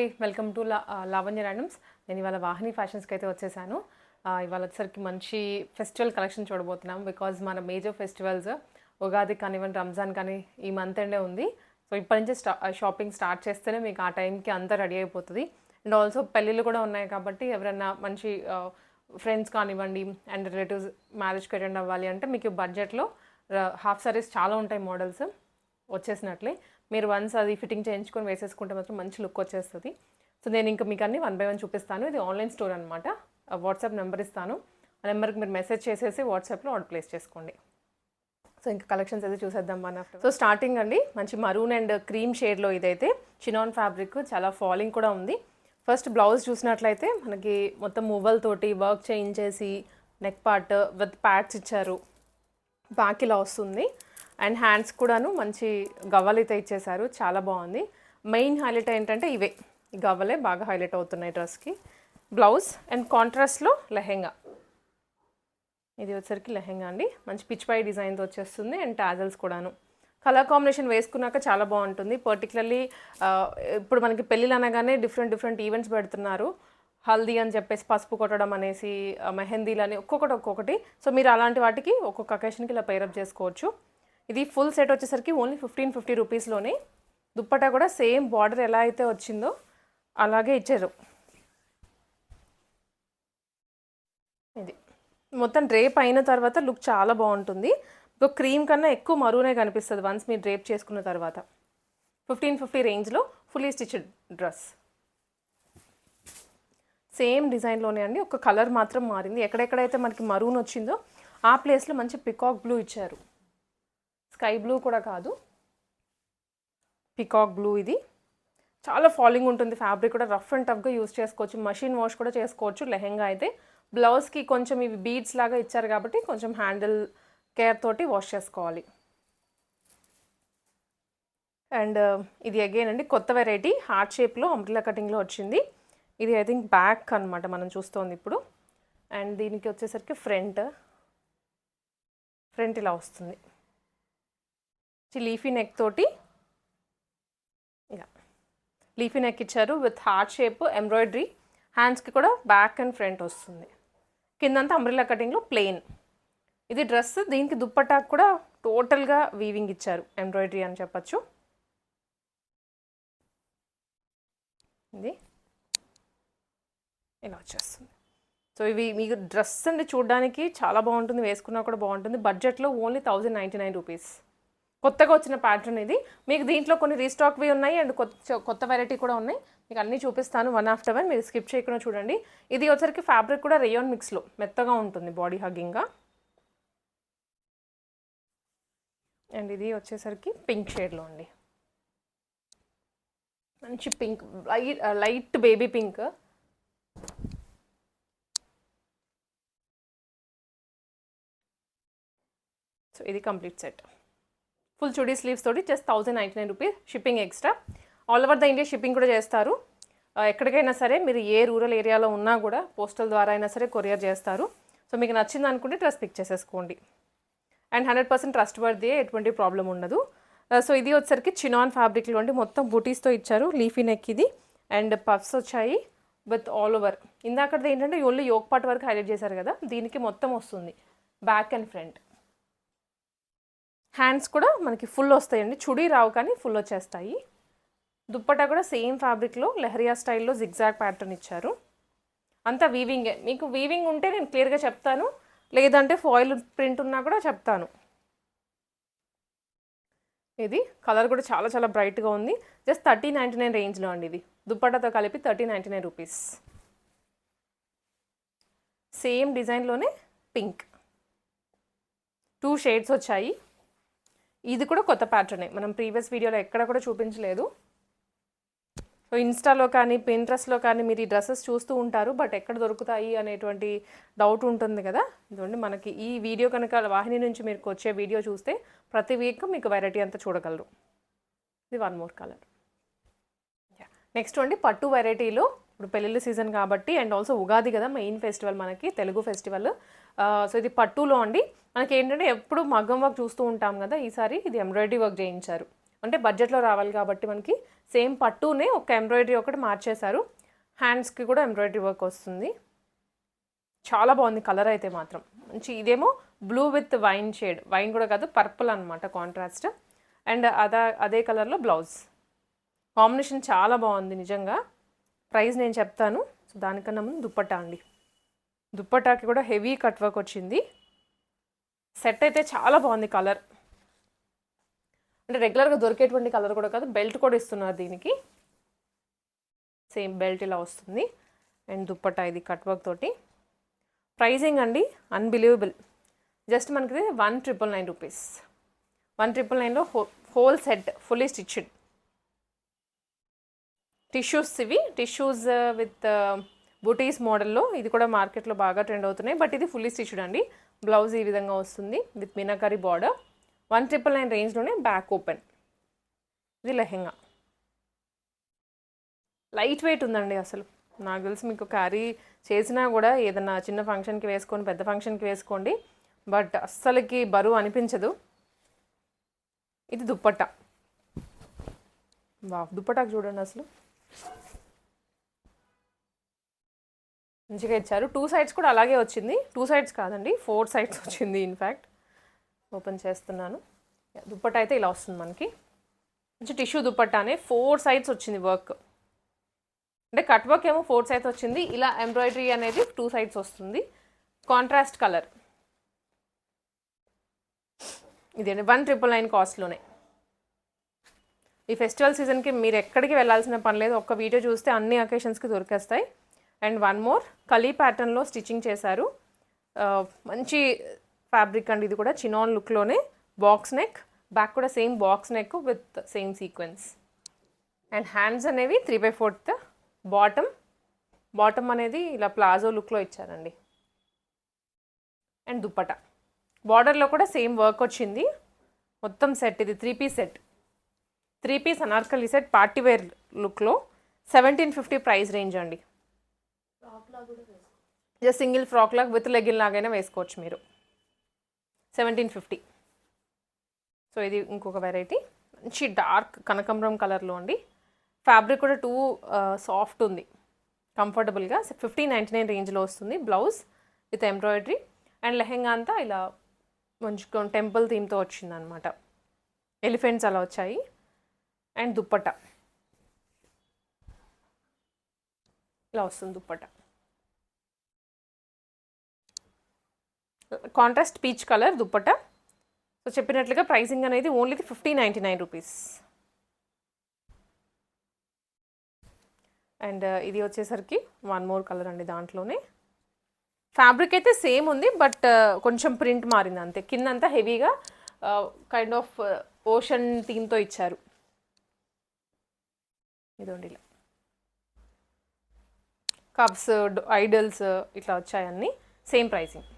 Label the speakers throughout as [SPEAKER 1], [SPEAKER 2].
[SPEAKER 1] అండి welcome to లా Lavanya randoms నేను ఇవాళ వాహిని ఫ్యాషన్స్కి అయితే వచ్చేసాను. ఇవాళ వచ్చేసరికి మంచి ఫెస్టివల్ కలెక్షన్ చూడబోతున్నాం బికాజ్ మన మేజర్ ఫెస్టివల్స్ ఉగాది కానివ్వండి రంజాన్ కానీ ఈ మంత్ ఎండే ఉంది. సో ఇప్పటి నుంచి స్టా షాపింగ్ స్టార్ట్ చేస్తేనే మీకు ఆ టైంకి అంతా రెడీ అయిపోతుంది. అండ్ ఆల్సో పెళ్ళిళ్ళు కూడా ఉన్నాయి కాబట్టి ఎవరైనా మంచి ఫ్రెండ్స్ కానివ్వండి అండ్ రిలేటివ్స్ మ్యారేజ్కి అటెండ్ అవ్వాలి అంటే మీకు బడ్జెట్లో హాఫ్ సారీస్ చాలా ఉంటాయి మోడల్స్ వచ్చేసినట్లే. మీరు వన్స్ అది ఫిట్టింగ్ చేయించుకొని వేసేసుకుంటే మాత్రం మంచి లుక్ వచ్చేస్తుంది. సో నేను ఇంకా మీకు అన్ని వన్ బై వన్ చూపిస్తాను. ఇది ఆన్లైన్ స్టోర్ అనమాట వాట్సాప్ నెంబర్ ఇస్తాను. ఆ నెంబర్కి మీరు మెసేజ్ చేసేసి వాట్సాప్లో ఆర్డర్ ప్లేస్ చేసుకోండి. సో ఇంకా కలెక్షన్స్ అయితే చూసేద్దాం మన సో స్టార్టింగ్ అండి మంచి మరూన్ అండ్ క్రీమ్ షేడ్లో ఇదైతే చినాన్ ఫ్యాబ్రిక్ చాలా ఫాలింగ్ కూడా ఉంది. ఫస్ట్ బ్లౌజ్ చూసినట్లయితే మనకి మొత్తం మువ్వల్ తోటి వర్క్ చేయించేసి నెక్ పార్ట్ విత్ ప్యాడ్స్ ఇచ్చారు. బ్యాక్ ఇలా వస్తుంది. అండ్ హ్యాండ్స్ కూడాను మంచి గవ్వలు అయితే ఇచ్చేసారు చాలా బాగుంది. మెయిన్ హైలైట్ ఏంటంటే ఇవే. ఈ గవ్వలే బాగా హైలైట్ అవుతున్నాయి డ్రెస్కి. బ్లౌజ్ అండ్ కాంట్రాస్ట్లో లెహెంగా. ఇది వచ్చరికి లెహెంగా అండి. మంచి పిచ్ డిజైన్తో వచ్చేస్తుంది అండ్ టాజల్స్ కూడాను. కలర్ కాంబినేషన్ వేసుకున్నాక చాలా బాగుంటుంది. పర్టికులర్లీ ఇప్పుడు మనకి పెళ్ళిళ్ళు అనగానే డిఫరెంట్ డిఫరెంట్ ఈవెంట్స్ పెడుతున్నారు. హల్దీ అని చెప్పేసి పసుపు కొట్టడం అనేసి మెహందీలు అని ఒక్కొక్కటి ఒక్కొక్కటి. సో మీరు అలాంటి వాటికి ఒక్కొక్క అకేషన్కి ఇలా పేరప్ చేసుకోవచ్చు. ఇది ఫుల్ సెట్ వచ్చేసరికి ఓన్లీ ఫిఫ్టీన్ ఫిఫ్టీ రూపీస్లోనే దుప్పటా కూడా సేమ్ బార్డర్ ఎలా అయితే వచ్చిందో అలాగే ఇచ్చారు. ఇది. మొత్తం డ్రేప్ అయిన తర్వాత లుక్ చాలా బాగుంటుంది. ఇంకో క్రీమ్ కన్నా ఎక్కువ మరూనే కనిపిస్తుంది వన్స్ మీరు డ్రేప్ చేసుకున్న తర్వాత. ఫిఫ్టీన్ ఫిఫ్టీ రేంజ్లో ఫుల్లీ స్టిచ్డ్ డ్రెస్ సేమ్ డిజైన్లోనే అండి. ఒక కలర్ మాత్రం మారింది. ఎక్కడెక్కడైతే మనకి మరూన్ వచ్చిందో ఆ ప్లేస్లో మంచి పికాక్ బ్లూ ఇచ్చారు. స్కై బ్లూ కూడా కాదు. పికాక్ బ్లూ ఇది. చాలా ఫాలింగ్ ఉంటుంది ఫ్యాబ్రిక్ కూడా. రఫ్ అండ్ టఫ్గా యూస్ చేసుకోవచ్చు. మషిన్ వాష్ కూడా చేసుకోవచ్చు లెహెంగా అయితే. బ్లౌజ్కి కొంచెం ఇవి బీడ్స్ లాగా ఇచ్చారు కాబట్టి కొంచెం హ్యాండిల్ కేర్ తోటి వాష్ చేసుకోవాలి. అండ్ uh, ఇది అగైన్ అండి కొత్త వెరైటీ. హార్ట్ షేప్లో అంబ్రిలా కటింగ్లో వచ్చింది. ఇది ఐ థింక్ బ్యాక్ అనమాట మనం చూస్తోంది ఇప్పుడు. అండ్ దీనికి వచ్చేసరికి ఫ్రంట్. ఫ్రంట్ ఇలా వస్తుంది. లీఫీ నెక్ తోటి ఇలా లీఫీ నెక్ ఇచ్చారు విత్ హార్ట్ షేప్ ఎంబ్రాయిడరీ హ్యాండ్స్కి కూడా బ్యాక్ అండ్ ఫ్రంట్ వస్తుంది. కిందంతా అంబ్రిల్లా కటింగ్లో ప్లెయిన్ ఇది డ్రెస్ దీనికి దుప్పటా కూడా టోటల్గా వీవింగ్ ఇచ్చారు. ఎంబ్రాయిడరీ అని చెప్పచ్చు. ఇది. ఇలా వచ్చేస్తుంది. సో ఇవి మీకు డ్రెస్ అండి చూడడానికి చాలా బాగుంటుంది వేసుకున్నా కూడా బాగుంటుంది. బడ్జెట్లో only thousand ninety nine rupees కొత్తగా వచ్చిన ప్యాటర్న్ ఇది మీకు దీంట్లో కొన్ని రీస్టాక్వి ఉన్నాయి అండ్ కొత్త కొత్త వెరైటీ కూడా ఉన్నాయి. మీకు అన్నీ చూపిస్తాను వన్ ఆఫ్టర్ వన్ మీరు స్కిప్ చేయకుండా చూడండి. ఇది వచ్చరికి ఫ్యాబ్రిక్ కూడా రేయోన్ మిక్స్లో మెత్తగా ఉంటుంది బాడీ హగ్గింగ్గా అండ్ ఇది వచ్చేసరికి పింక్ షేడ్లో అండి. మంచి pink light light baby pink so ఇది complete set full chudi sleeves తోటి just thousand ninety nine rupees shipping extra. All over the India shipping కూడా చేస్తారు. ఎక్కడికైనా సరే మీరు ఏ రూరల్ ఏరియాలో ఉన్నా కూడా పోస్టల్ ద్వారా అయినా సరే కొరియర్ చేస్తారు. సో మీకు నచ్చింది అనుకుంటే డ్రెస్ పిక్ చేసేసుకోండి. And hundred percent trust worthy ఎటువంటి ప్రాబ్లం ఉండదు. సో ఇది వచ్చరికి చినాన్ ఫ్యాబ్రిక్లో అండి మొత్తం బూటీస్తో ఇచ్చారు. లీఫీ నెక్ ఇది. అండ్ పఫ్స్ వచ్చాయి విత్ ఆల్ ఓవర్. ఇందాకది ఏంటంటే ఓన్లీ యోగ్ పార్ట్ వరకు హైలైట్ చేశారు కదా దీనికి మొత్తం వస్తుంది. Back and front. హ్యాండ్స్ కూడా మనకి ఫుల్ వస్తాయండి. చుడీ రావు కానీ ఫుల్ వచ్చేస్తాయి. దుప్పటా కూడా సేమ్ ఫ్యాబ్రిక్లో లెహరియా స్టైల్లో జిగ్జాగ్ ప్యాటర్న్ ఇచ్చారు. అంతా వీవింగే మీకు వీవింగ్ ఉంటే నేను క్లియర్గా చెప్తాను. లేదంటే ఫాయిల్ ప్రింట్ ఉన్నా కూడా చెప్తాను. ఇది కలర్ కూడా చాలా చాలా బ్రైట్గా ఉంది. జస్ట్ థర్టీ నైంటీ నైన్ రేంజ్లో అండి ఇది. దుప్పటాతో కలిపి thirty ninety nine rupees same డిజైన్లోనే pink two shades వచ్చాయి. ఇది కూడా కొత్త ప్యాటర్నే మనం ప్రీవియస్ వీడియోలో ఎక్కడ కూడా చూపించలేదు. సో ఇన్స్టాలో కానీ పింట్రెస్ట్లో కానీ మీరు ఈ డ్రెస్సెస్ చూస్తూ ఉంటారు బట్ ఎక్కడ దొరుకుతాయి అనేటువంటి డౌట్ ఉంటుంది కదా. ఇదిగోండి మనకి ఈ వీడియో కనుక వాహిని నుంచి మీకు వచ్చే వీడియో చూస్తే ప్రతి వీక్ మీకు వెరైటీ అంతా చూడగలరు. ఇది వన్ మోర్ కలర్ నెక్స్ట్ అండి పట్టు వెరైటీలో ఇప్పుడు పెళ్ళిళ్ళ సీజన్ కాబట్టి అండ్ ఆల్సో ఉగాది కదా మెయిన్ ఫెస్టివల్ మనకి తెలుగు ఫెస్టివల్ సో ఇది పట్టులో అండి. మనకి ఏంటంటే ఎప్పుడు మగ్గం వర్క్ చూస్తూ ఉంటాం కదా ఈసారి ఇది ఎంబ్రాయిడరీ వర్క్ చేయించారు. అంటే బడ్జెట్లో రావాలి కాబట్టి మనకి సేమ్ పట్టునే ఒక ఎంబ్రాయిడరీ ఒకటి మార్చేశారు. హ్యాండ్స్కి కూడా ఎంబ్రాయిడరీ వర్క్ వస్తుంది. చాలా బాగుంది కలర్ అయితే మాత్రం. మంచి ఇదేమో blue with wine shade. Wine కూడా కాదు పర్పుల్ అనమాట కాంట్రాస్ట్. అండ్ అదా అదే కలర్లో బ్లౌజ్. కాంబినేషన్ చాలా బాగుంది నిజంగా. ప్రైస్ నేను చెప్తాను. సో దానికన్నా ముందు దుప్పట్టా అండి? దుప్పటాకి కూడా హెవీ కట్ వర్క్ వచ్చింది. సెట్ అయితే చాలా బాగుంది కలర్ అంటే రెగ్యులర్గా దొరికేటువంటి కలర్ కూడా కాదు బెల్ట్ కూడా ఇస్తున్నారు దీనికి. సేమ్ బెల్ట్ ఇలా వస్తుంది. అండ్ దుప్పట్టా ఇది కట్ వర్క్ తోటి. ప్రైజింగ్ అండి అన్బిలీవబుల్ జస్ట్ మనకి one triple nine rupees one triple నైన్లో హో whole set fully stitched tissues ఇవి. టిష్యూస్ విత్ uh, బుటీస్ మోడల్లో ఇది కూడా మార్కెట్లో బాగా ట్రెండ్ అవుతున్నాయి. బట్ ఇది ఫుల్లీ స్టిచ్డ్ అండి. బ్లౌజ్ ఈ విధంగా వస్తుంది with meenakari border. One triple nine రేంజ్లోనే back open. ఇది లెహెంగా. లైట్ వెయిట్ ఉందండి అసలు. నాకు తెలిసి మీకు క్యారీ చేసినా కూడా ఏదన్నా చిన్న ఫంక్షన్కి వేసుకొని పెద్ద ఫంక్షన్కి వేసుకోండి. బట్ అస్సలకి బరువు అనిపించదు. ఇది దుప్పట్ట. వా దుప్పటాకు చూడండి అసలు. మంచిగా ఇచ్చారు. టూ సైడ్స్ కూడా అలాగే వచ్చింది. టూ సైడ్స్ కాదండి ఫోర్ సైడ్స్ వచ్చింది ఇన్ఫ్యాక్ట్ ఓపెన్ చేస్తున్నాను. దుప్పట్ట అయితే ఇలా వస్తుంది మనకి. మంచి టిష్యూ దుప్పట్టానే ఫోర్ సైడ్స్ వచ్చింది వర్క్ అంటే కట్ వర్క్ ఏమో ఫోర్ సైడ్స్ వచ్చింది. ఇలా ఎంబ్రాయిడరీ అనేది టూ సైడ్స్ వస్తుంది. కాంట్రాస్ట్ కలర్ ఇదండి వన్ ట్రిపుల్ నైన్ కాస్ట్లోనే ఈ ఫెస్టివల్ సీజన్కి మీరు ఎక్కడికి వెళ్ళాల్సిన పని లేదు. ఒక్క వీడియో చూస్తే అన్ని అకేషన్స్కి దొరికేస్తాయి. And one more. కలీ ప్యాటర్న్లో స్టిచ్చింగ్ చేశారు. మంచి ఫ్యాబ్రిక్ అండి ఇది కూడా చినాన్ లుక్లోనే. Box neck. బ్యాక్ కూడా same box neck with same sequence. And hands అనేవి three by fourth bottom. Bottom అనేది ఇలా ప్లాజో లుక్లో ఇచ్చారండి. అండ్ దుప్పట. బార్డర్లో కూడా సేమ్ వర్క్ వచ్చింది. మొత్తం సెట్ ఇది three piece set. Three piece Anarkali set party wear లుక్లో. సెవెంటీన్ ఫిఫ్టీ ప్రైస్ రేంజ్ అండి. జస్ట్ సింగిల్ ఫ్రాక్ లాగా విత్ లెగిన్ లాగైనా వేసుకోవచ్చు మీరు. సెవెంటీన్ ఫిఫ్టీ సో ఇది ఇంకొక వెరైటీ మంచి డార్క్ కనకంబరం కలర్లో అండి. ఫ్యాబ్రిక్ కూడా టూ సాఫ్ట్ uh, ఉంది. కంఫర్టబుల్గా ఫిఫ్టీ నైంటీ నైన్ రేంజ్లో వస్తుంది blouse with embroidery and lehenga అంతా ఇలా మంచి టెంపుల్ థీమ్తో వచ్చిందనమాట ఎలిఫెంట్స్ అలా వచ్చాయి. అండ్ దుప్పట్ట. ఇలా వస్తుంది dupatta. Contrast peach colour dupatta. So చెప్పినట్లుగా ప్రైసింగ్ అనేది only fifty ninety nine rupees. And uh, ఇది వచ్చేసరికి వన్ మోర్ కలర్ అండి దాంట్లోనే. ఫ్యాబ్రిక్ అయితే సేమ్ ఉంది బట్ uh, కొంచెం ప్రింట్ మారింది అంతే. కింద అంతా హెవీగా కైండ్ ఆఫ్ ఓషన్ థీమ్తో ఇచ్చారు. ఇదండి ఇలా. కప్స్ ఐడల్స్ ఇట్లా వచ్చాయన్నీ. సేమ్ ప్రైసింగ్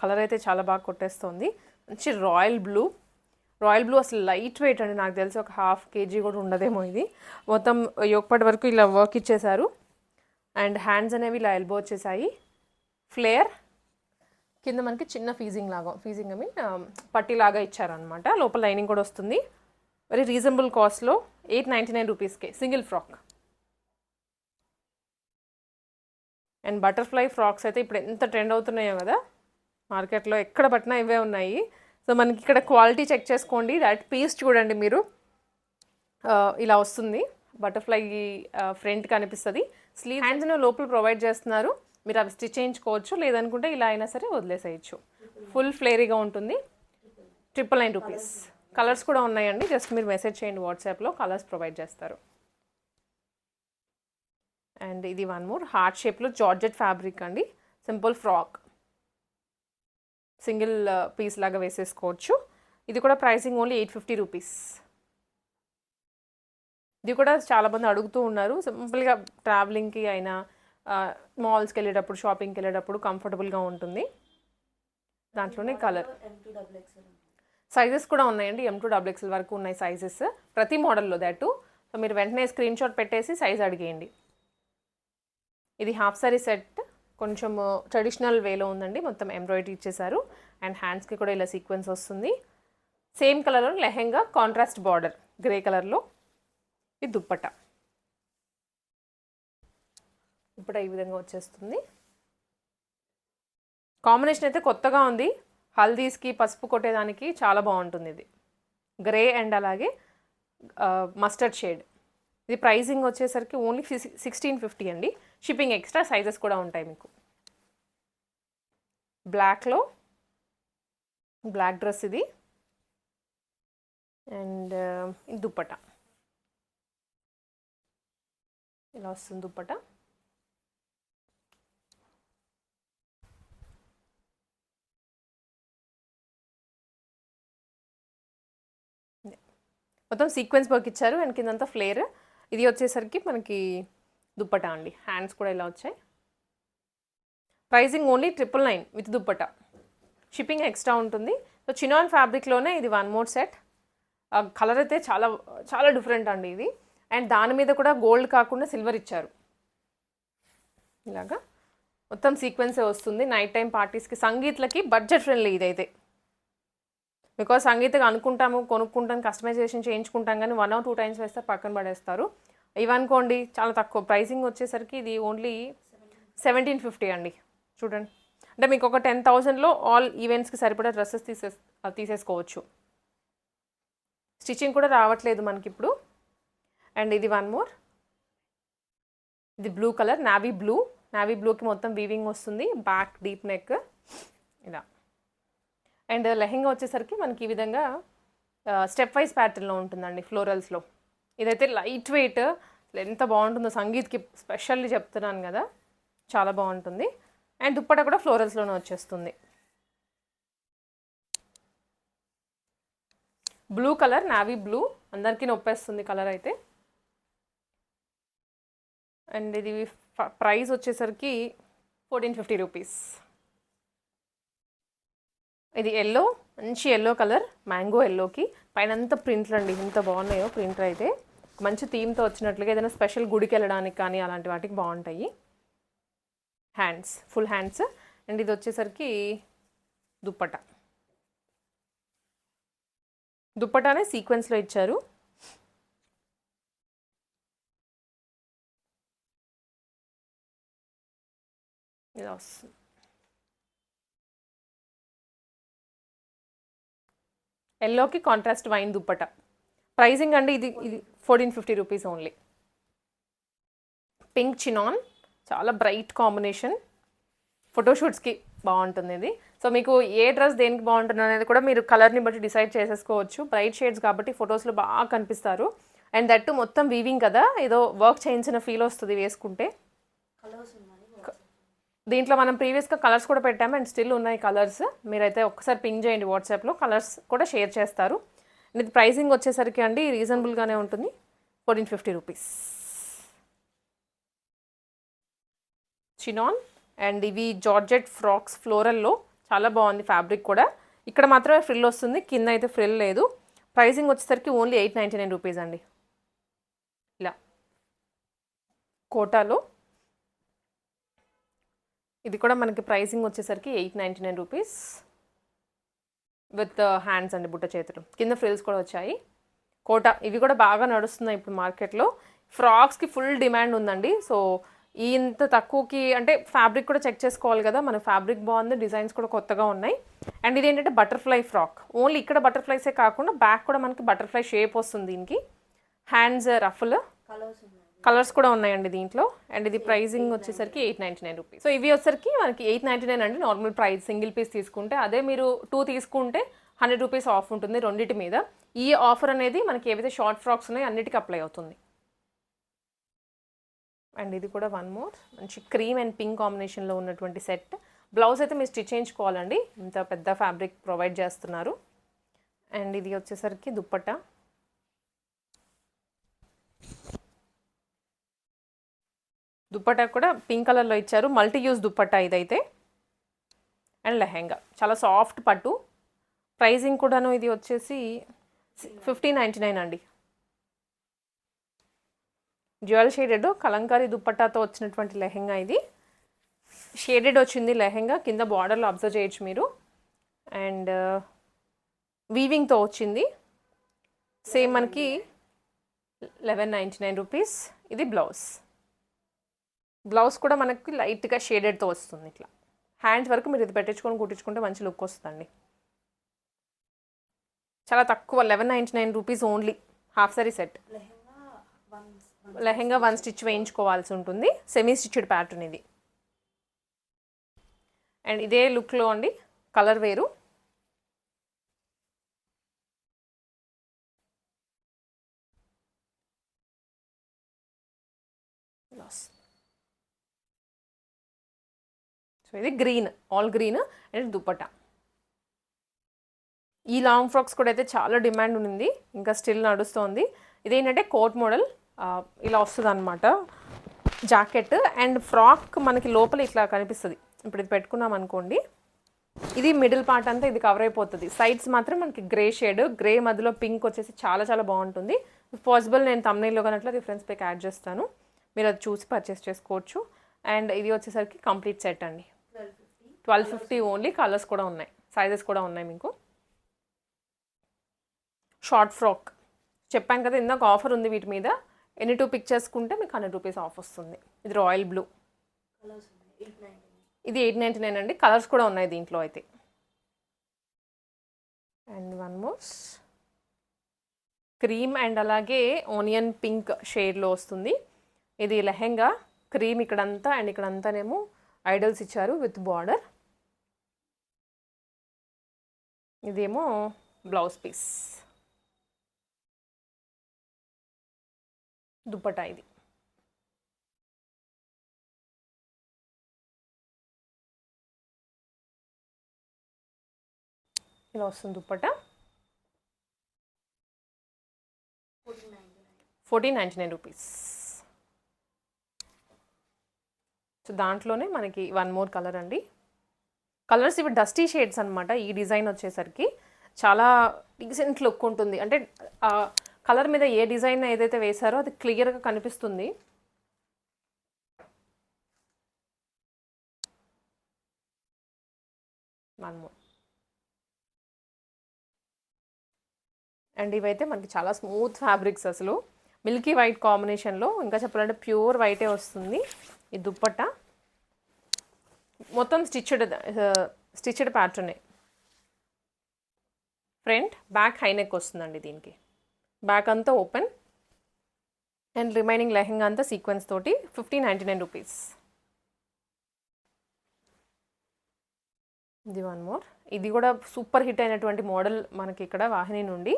[SPEAKER 1] కలర్ అయితే చాలా బాగా కొట్టేస్తుంది. మంచి రాయల్ బ్లూ రాయల్ బ్లూ అసలు లైట్ వెయిట్ అండి. నాకు తెలిసి ఒక హాఫ్ కేజీ కూడా ఉండదేమో ఇది. మొత్తం యొక్కటి వరకు ఇలా వర్క్ ఇచ్చేశారు. అండ్ హ్యాండ్స్ అనేవి ఇలా ఎల్బో వచ్చేసాయి. ఫ్లేయర్ కింద మనకి చిన్న ఫీజింగ్ లాగా ఫీజింగ్ ఐ మీన్ um, పట్టిలాగా ఇచ్చారనమాట లోపల లైనింగ్ కూడా వస్తుంది. వెరీ రీజనబుల్ కాస్ట్లో ఎయిట్ నైంటీ నైన్ రూపీస్కే single frock and butterfly frocks అయితే ఇప్పుడు ఎంత ట్రెండ్ అవుతున్నాయో కదా మార్కెట్లో ఎక్కడ పట్టినా ఇవే ఉన్నాయి. సో మనకి ఇక్కడ క్వాలిటీ చెక్ చేసుకోండి దట్ పీస్ చూడండి మీరు. ఇలా వస్తుంది బటర్ఫ్లై ఫ్రంట్ కనిపిస్తుంది. స్లీవ్ హ్యాండ్స్ లోపల ప్రొవైడ్ చేస్తున్నారు మీరు అవి స్టిచ్ చేయించుకోవచ్చు లేదనుకుంటే ఇలా అయినా సరే వదిలేసేయచ్చు. ఫుల్ ఫ్లేరీగా ఉంటుంది ట్రిపుల్ నైన్ రూపీస్ కలర్స్ కూడా ఉన్నాయండి. జస్ట్ మీరు మెసేజ్ చేయండి వాట్సాప్లో కలర్స్ ప్రొవైడ్ చేస్తారు. అండ్ ఇది వన్ మోర్. హార్ట్ షేప్లో జార్జెట్ ఫ్యాబ్రిక్ అండి. Simple frock. సింగిల్ పీస్ లాగా వేసేసుకోవచ్చు. ఇది కూడా pricing only eight fifty rupees. ఇది కూడా చాలామంది అడుగుతూ ఉన్నారు. సింపుల్గా ట్రావెలింగ్కి అయినా మాల్స్కి వెళ్ళేటప్పుడు షాపింగ్కి వెళ్ళేటప్పుడు కంఫర్టబుల్గా ఉంటుంది. దాంట్లోనే కలర్. సైజెస్ కూడా ఉన్నాయండి. ఎం టూ డబుల్ ఎక్స్ఎల్ వరకు ఉన్నాయి సైజెస్ ప్రతి మోడల్లో దాటు సో మీరు వెంటనే స్క్రీన్ షాట్ పెట్టేసి సైజ్ అడిగేయండి. ఇది హాఫ్ సారీ సెట్ కొంచెం uh, ట్రెడిషనల్ వేలో ఉందండి. మొత్తం ఎంబ్రాయిడరీ ఇచ్చేసారు. అండ్ హ్యాండ్స్కి కూడా ఇలా సీక్వెన్స్ వస్తుంది. సేమ్ కలర్లో లెహెంగా కాంట్రాస్ట్ బార్డర్ గ్రే కలర్లో ఇది దుప్పట. దుప్పట ఈ విధంగా వచ్చేస్తుంది. కాంబినేషన్ అయితే కొత్తగా ఉంది. హల్దీస్కి పసుపు కొట్టేదానికి చాలా బాగుంటుంది ఇది. గ్రే అండ్ అలాగే మస్టర్డ్ షేడ్ ఇది ప్రైజింగ్ వచ్చేసరికి ఓన్లీ సిక్స్టీన్ ఫిఫ్టీ అండి. షిప్పింగ్ ఎక్స్ట్రా సైజెస్ కూడా ఉంటాయి మీకు. బ్లాక్లో బ్లాక్ డ్రెస్ ఇది. అండ్ ఇది దుప్పట. ఇలా వస్తుంది దుప్పట. మొత్తం సీక్వెన్స్ వర్క్ ఇచ్చారు. అండ్ కిందంతా ఫ్లేర్ ఇది వచ్చేసరికి మనకి దుప్పట అండి. హ్యాండ్స్ కూడా ఇలా వచ్చాయి. Pricing only triple nine with dupatta. Shipping extra ఉంటుంది. సో చినాన్ ఫ్యాబ్రిక్లోనే ఇది వన్ మోర్ సెట్ కలర్ అయితే చాలా చాలా డిఫరెంట్ అండి ఇది. అండ్ దాని మీద కూడా గోల్డ్ కాకుండా సిల్వర్ ఇచ్చారు. ఇలాగా మొత్తం సీక్వెన్సే వస్తుంది. నైట్ టైం పార్టీస్కి సంగీత్లకి బడ్జెట్ ఫ్రెండ్లీ ఇదైతే. బికాస్ సంగీతగా అనుకుంటాము కొనుక్కుంటాం కస్టమైజేషన్ చేయించుకుంటాం కానీ వన్ ఆర్ టూ టైమ్స్ వేస్తే పక్కన పడేస్తారు. ఇవనుకోండి చాలా తక్కువ. ప్రైసింగ్ వచ్చేసరికి ఇది ఓన్లీ సెవెంటీన్ ఫిఫ్టీ అండి. చూడండి. అంటే మీకు ఒక టెన్ థౌజండ్లో ఆల్ ఈవెంట్స్కి సరిపడా డ్రెస్సెస్ తీసే తీసేసుకోవచ్చు. స్టిచ్చింగ్ కూడా రావట్లేదు మనకి ఇప్పుడు అండ్ ఇది వన్ మోర్ ఇది blue colour navy blue navy బ్లూకి మొత్తం వీవింగ్ వస్తుంది. బ్యాక్ డీప్ నెక్ ఇలా. అండ్ లెహెంగా వచ్చేసరికి మనకి ఈ విధంగా స్టెప్ వైజ్ ప్యాటర్న్లో ఉంటుందండి ఫ్లోరల్స్లో ఇదైతే లైట్ వెయిట్ ఎంత బాగుంటుందో సంగీత్కి స్పెషల్లీ చెప్తున్నాను కదా చాలా బాగుంటుంది. అండ్ దుప్పట కూడా ఫ్లోరల్స్లోనే వచ్చేస్తుంది. బ్లూ కలర్ నావీ బ్లూ అందరికీ నొప్పేస్తుంది కలర్ అయితే. అండ్ ఇది ప్రైస్ వచ్చేసరికి ఫోర్టీన్ ఫిఫ్టీ రూపీస్ ఇది ఎల్లో మంచి ఎల్లో కలర్ మ్యాంగో ఎల్లోకి పైన అంతా ప్రింట్లు అండి ఇంత బాగున్నాయో ప్రింట్లు అయితే. మంచి థీమ్తో వచ్చినట్లుగా ఏదైనా స్పెషల్ గుడికి వెళ్ళడానికి కానీ అలాంటి వాటికి బాగుంటాయి. హ్యాండ్స్ ఫుల్ హ్యాండ్స్ అండ్ ఇది వచ్చేసరికి దుప్పట. దుప్పటానే సీక్వెన్స్లో ఇచ్చారు. ఇలా వస్తుంది. ఎల్లోకి కాంట్రాస్ట్ వైన్ దుప్పట. ప్రైజింగ్ అండి ఇది ఇది fourteen fifty rupees only pink chinon చాలా బ్రైట్ కాంబినేషన్ ఫోటోషూట్స్కి బాగుంటుంది ఇది. సో మీకు ఏ డ్రెస్ దేనికి బాగుంటుంది అనేది కూడా మీరు కలర్ని బట్టి డిసైడ్ చేసేసుకోవచ్చు. బ్రైట్ షేడ్స్ కాబట్టి ఫొటోస్లో బాగా కనిపిస్తారు. అండ్ దట్టు మొత్తం వీవింగ్ కదా? ఏదో వర్క్ చేయించిన ఫీల్ వస్తుంది వేసుకుంటే. దీంట్లో మనం ప్రీవియస్గా కలర్స్ కూడా పెట్టాము అండ్ స్టిల్ ఉన్నాయి కలర్స్. మీరైతే ఒక్కసారి పిన్ చేయండి వాట్సాప్లో. కలర్స్ కూడా షేర్ చేస్తారు. అండ్ ఇది ప్రైసింగ్ వచ్చేసరికి అండి రీజనబుల్గానే ఉంటుంది. Fourteen fifty rupees. Chinon and ఇవి జార్జెట్ ఫ్రాక్స్ ఫ్లోరల్లో చాలా బాగుంది ఫ్యాబ్రిక్ కూడా. ఇక్కడ మాత్రమే ఫ్రిల్ వస్తుంది. కింద అయితే ఫ్రిల్ లేదు. ప్రైసింగ్ వచ్చేసరికి only eight ninety nine rupees అండి. ఇలా. కోటాలో ఇది కూడా మనకి ప్రైసింగ్ వచ్చేసరికి eight ninety nine rupees with uh, hands అండి బుట్ట చేతులు. కింద ఫ్రిల్స్ కూడా వచ్చాయి. కోట ఇవి కూడా బాగా నడుస్తున్నాయి ఇప్పుడు మార్కెట్లో. ఫ్రాక్స్కి ఫుల్ డిమాండ్ ఉందండి. సో ఇంత తక్కువకి అంటే ఫ్యాబ్రిక్ కూడా చెక్ చేసుకోవాలి కదా. మన ఫ్యాబ్రిక్ బాగుంది డిజైన్స్ కూడా కొత్తగా ఉన్నాయి. అండ్ ఇది ఏంటంటే బటర్ఫ్లై ఫ్రాక్. ఓన్లీ ఇక్కడ బటర్ఫ్లైసే కాకుండా బ్యాక్ కూడా మనకి బటర్ఫ్లై షేప్ వస్తుంది దీనికి. హ్యాండ్స్ రఫుల్ కలర్స్ కూడా ఉన్నాయండి దీంట్లో. అండ్ ఇది ప్రైజింగ్ వచ్చేసరికి eight ninety nine rupees so ఇవి వచ్చేసరికి మనకి ఎయిట్ నైంటీ నైన్ అండి. నార్మల్ ప్రైస్ సింగిల్ పీస్ తీసుకుంటే అదే మీరు టూ తీసుకుంటే హండ్రెడ్ రూపీస్ ఆఫ్ ఉంటుంది రెండింటి మీద. ఈ ఆఫర్ అనేది మనకి ఏవైతే షార్ట్ ఫ్రాక్స్ ఉన్నాయో అన్నిటికీ అప్లై అవుతుంది. అండ్ ఇది కూడా వన్ మోర్ మంచి క్రీమ్ అండ్ పింక్ కాంబినేషన్లో ఉన్నటువంటి సెట్ బ్లౌజ్ అయితే మీరు స్టిచ్ చేయించుకోవాలండి. ఇంత పెద్ద ఫ్యాబ్రిక్ ప్రొవైడ్ చేస్తున్నారు. అండ్ ఇది వచ్చేసరికి దుప్పట్టా. దుప్పటా కూడా పింక్ కలర్లో ఇచ్చారు. మల్టీ యూస్ దుప్పట్టా ఇదైతే. అండ్ లెహెంగా. చాలా సాఫ్ట్ పట్టు. ప్రైజింగ్ కూడాను ఇది వచ్చేసి ఫిఫ్టీ నైంటీ నైన్ అండి. జ్యువెల్ షేడెడ్ కలంకారీ దుప్పట్టాతో వచ్చినటువంటి లెహెంగా ఇది. షేడెడ్ వచ్చింది లెహెంగా. కింద బార్డర్లో అబ్జర్వ్ చేయొచ్చు మీరు. అండ్ uh, వీవింగ్తో వచ్చింది. సేమ్ మనకి లెవెన్ నైంటీ నైన్ రూపీస్. ఇది బ్లౌజ్. బ్లౌజ్ కూడా మనకి లైట్గా షేడెడ్తో వస్తుంది ఇట్లా. హ్యాండ్స్ వరకు మీరు ఇది పెట్టించుకొని కుట్టించుకుంటే మంచి లుక్ వస్తుందండి. చాలా తక్కువ eleven ninety nine rupees only half sari set. Lehenga one stitch వేయించుకోవాల్సి ఉంటుంది సెమీ స్టిచ్డ్ ప్యాటర్న్ ఇది. అండ్ ఇదే లుక్లో అండి కలర్ వేరు. సో ఇది green all green and dupatta ఈ లాంగ్ ఫ్రాక్స్ కూడా అయితే చాలా డిమాండ్ ఉంది ఇంకా స్టిల్ నడుస్తోంది. ఇదేంటంటే కోట్ మోడల్ ఇలా వస్తుంది అనమాట జాకెట్ అండ్ ఫ్రాక్ మనకి లోపల ఇట్లా కనిపిస్తుంది. ఇప్పుడు ఇది పెట్టుకున్నాం అనుకోండి. ఇది మిడిల్ పార్ట్ అంతా ఇది కవర్ అయిపోతుంది. సైడ్స్ మాత్రం మనకి గ్రే షేడ్ గ్రే మధ్యలో పింక్ వచ్చేసి చాలా చాలా బాగుంటుంది. పాసిబుల్ నేను తమ్నైల్లో కానీ అట్లా రిఫరెన్స్ పేకి యాడ్ చేస్తాను. మీరు అది చూసి పర్చేస్ చేసుకోవచ్చు. అండ్ ఇది వచ్చేసరికి కంప్లీట్ సెట్ అండి. ట్వెల్వ్ ఫిఫ్టీ ఓన్లీ కలర్స్ కూడా ఉన్నాయి. సైజెస్ కూడా ఉన్నాయి మీకు. షార్ట్ ఫ్రాక్ చెప్పాం కదా ఇందాక ఆఫర్ ఉంది వీటి మీద. ఎన్ని టూ పిక్చర్స్కుంటే మీకు హండ్రెడ్ రూపీస్ ఆఫ్ వస్తుంది. ఇది రాయల్ బ్లూ ఇది ఎయిట్ నైంటీ నైన్ అండి. కలర్స్ కూడా ఉన్నాయి దీంట్లో అయితే. And one more cream and అలాగే ఆనియన్ పింక్ షేడ్లో వస్తుంది. ఇది లెహెంగా. క్రీమ్ ఇక్కడంతా అండ్ ఇక్కడంతానేమో ఐడల్స్ ఇచ్చారు విత్ బార్డర్ ఇదేమో బ్లౌజ్ పీస్. దుప్పటా ఇది. ఇలా వస్తుంది dupatta. Fourteen ninety nine rupees. So దాంట్లోనే మనకి వన్ మోర్ కలర్ అండి. కలర్స్ ఇవి డస్టీ షేడ్స్ అనమాట ఈ డిజైన్ వచ్చేసరికి. చాలా డీసెంట్ లుక్ ఉంటుంది. అంటే కలర్ మీద ఏ డిజైన్ ఏదైతే వేశారో అది క్లియర్గా కనిపిస్తుంది. మనము అండ్ ఇవైతే మనకి చాలా స్మూత్ ఫ్యాబ్రిక్స్ అసలు. మిల్కీ వైట్ కాంబినేషన్లో ఇంకా చెప్పాలంటే ప్యూర్ వైటే వస్తుంది. ఈ దుప్పట్ట? మొత్తం స్టిచ్డ్ స్టిచ్డ్ ప్యాటర్నే ఫ్రంట్ బ్యాక్ హైనెక్ వస్తుందండి దీనికి. బ్యాక్ అంతా ఓపెన్ అండ్ రిమైనింగ్ లెహెంగా అంతా సీక్వెన్స్ తోటి ఫిఫ్టీన్ నైంటీ నైన్ రూపీస్ ఇది వన్ మోర్ ఇది కూడా సూపర్ హిట్ అయినటువంటి మోడల్ మనకి ఇక్కడ వాహిని నుండి.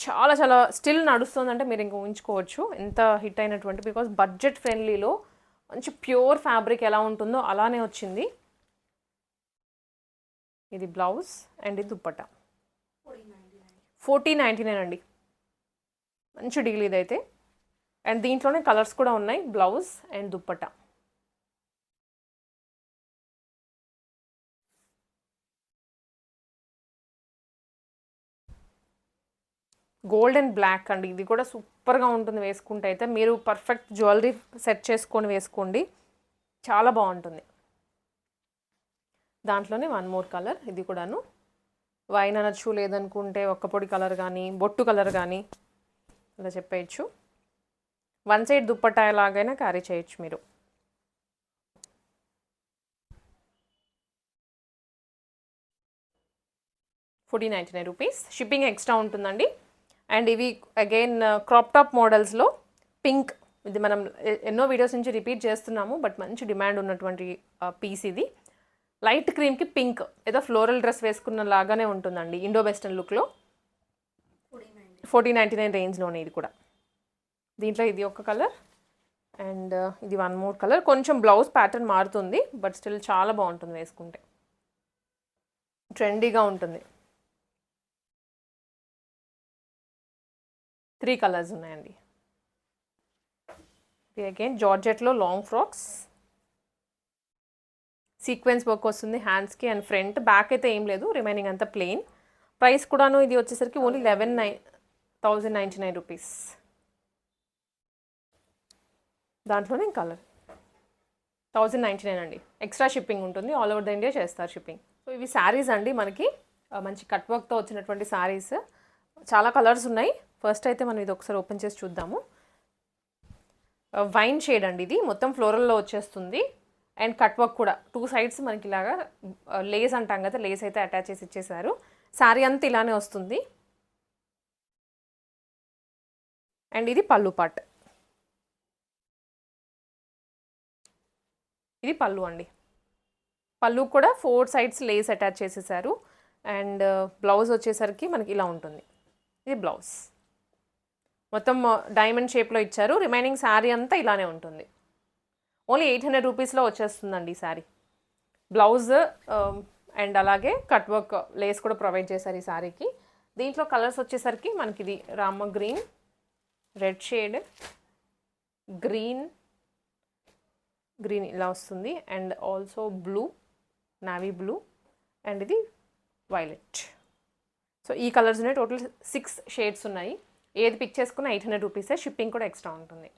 [SPEAKER 1] చాలా చాలా స్టిల్ నడుస్తుందంటే మీరు ఇంకా ఊహించుకోవచ్చు. ఎంత హిట్ అయినటువంటి బికాస్ బడ్జెట్ ఫ్రెండ్లీలో మంచి ప్యూర్ ఫ్యాబ్రిక్ ఎలా ఉంటుందో అలానే వచ్చింది. ఇది బ్లౌజ్ అండ్ ఇది దుప్పట. ఫోర్టీ నైంటీ నైన్ అండి. మంచి డీల్ ఇదైతే. అండ్ దీంట్లోనే కలర్స్ కూడా ఉన్నాయి blouse and dupatta. Gold and black అండి. ఇది కూడా సూపర్గా ఉంటుంది వేసుకుంటే అయితే. మీరు పర్ఫెక్ట్ జ్యువెలరీ సెట్ చేసుకొని వేసుకోండి. చాలా బాగుంటుంది. దాంట్లోనే వన్ మోర్ కలర్ ఇది కూడాను. వైన్ అనొచ్చు లేదనుకుంటే ఒక్క పొడి కలర్ కానీ బొట్టు కలర్ కానీ అలా చెప్పేయచ్చు. వన్ సైడ్ దుప్పట్టా ఎలాగైనా క్యారీ చేయొచ్చు మీరు. Forty ninety nine rupees. Shipping extra ఉంటుందండి. అండ్ ఇవి అగైన్ క్రాప్ టాప్ మోడల్స్లో పింక్ ఇది మనం ఎన్నో వీడియోస్ నుంచి రిపీట్ చేస్తున్నాము బట్ మంచి డిమాండ్ ఉన్నటువంటి పీస్ ఇది. లైట్ క్రీమ్కి పింక్ ఏదో ఫ్లోరల్ డ్రెస్ వేసుకున్న లాగానే ఉంటుందండి ఇండో వెస్టర్న్ లుక్లో ఫోర్టీ నైంటీ నైన్ రేంజ్లోనే ఇది కూడా. దీంట్లో ఇది ఒక కలర్ అండ్ ఇది వన్ మోర్ కలర్ కొంచెం బ్లౌజ్ ప్యాటర్న్ మారుతుంది బట్ స్టిల్ చాలా బాగుంటుంది వేసుకుంటే. ట్రెండీగా ఉంటుంది. త్రీ కలర్స్ ఉన్నాయండి. ఇది అగైన్ జార్జెట్లో లాంగ్ ఫ్రాక్స్ సీక్వెన్స్ వర్క్ వస్తుంది హ్యాండ్స్కి అండ్ ఫ్రంట్ బ్యాక్ అయితే ఏం లేదు రిమైనింగ్ అంతా ప్లెయిన్ ప్రైస్ కూడాను ఇది వచ్చేసరికి only eleven nine thousand ninety nine rupees దాంట్లోనే కలర్ థౌజండ్ నైంటీ నైన్ అండి. ఎక్స్ట్రా షిప్పింగ్ ఉంటుంది. ఆల్ ఓవర్ ద ఇండియా చేస్తారు షిప్పింగ్ సో ఇవి శారీస్ అండి మనకి. మంచి కట్ వర్క్తో వచ్చినటువంటి శారీస్ చాలా కలర్స్ ఉన్నాయి. ఫస్ట్ అయితే మనం ఇది ఒకసారి ఓపెన్ చేసి చూద్దాము. Uh, వైన్ షేడ్ అండి ఇది. మొత్తం ఫ్లోరల్లో వచ్చేస్తుంది. అండ్ కట్ వర్క్ కూడా. టూ సైడ్స్ మనకి ఇలాగా uh, లేస్ అంటాం కదా లేస్ అయితే అటాచ్ చేసి ఇచ్చేసారు. శారీ అంతా ఇలానే వస్తుంది. అండ్ ఇది పళ్ళు పాట్ ఇది పళ్ళు అండి. పళ్ళు కూడా ఫోర్ సైడ్స్ లేస్ అటాచ్ చేసేసారు. అండ్ బ్లౌజ్ uh, వచ్చేసరికి మనకి ఇలా ఉంటుంది. ఇది బ్లౌజ్ మొత్తం డైమండ్ షేప్లో ఇచ్చారు. రిమైనింగ్ శారీ అంతా ఇలానే ఉంటుంది. ఓన్లీ ఎయిట్ హండ్రెడ్ రూపీస్లో వచ్చేస్తుందండి ఈ శారీ బ్లౌజ్ అండ్ అలాగే కట్ వర్క్ లేస్ కూడా ప్రొవైడ్ చేశారు ఈ శారీకి దీంట్లో కలర్స్ వచ్చేసరికి మనకి ఇది Rama green red shade green green ఇలా వస్తుంది. And also blue navy blue and ఇది వైలెట్ సో ఈ కలర్స్ ఉన్నాయి టోటల్ సిక్స్ షేడ్స్ ఉన్నాయి. ఏది పిక్ చేసుకున్న ఎయిట్ హండ్రెడ్ రూపీసే షిప్పింగ్ కూడా ఎక్స్ట్రా ఉంటుంది.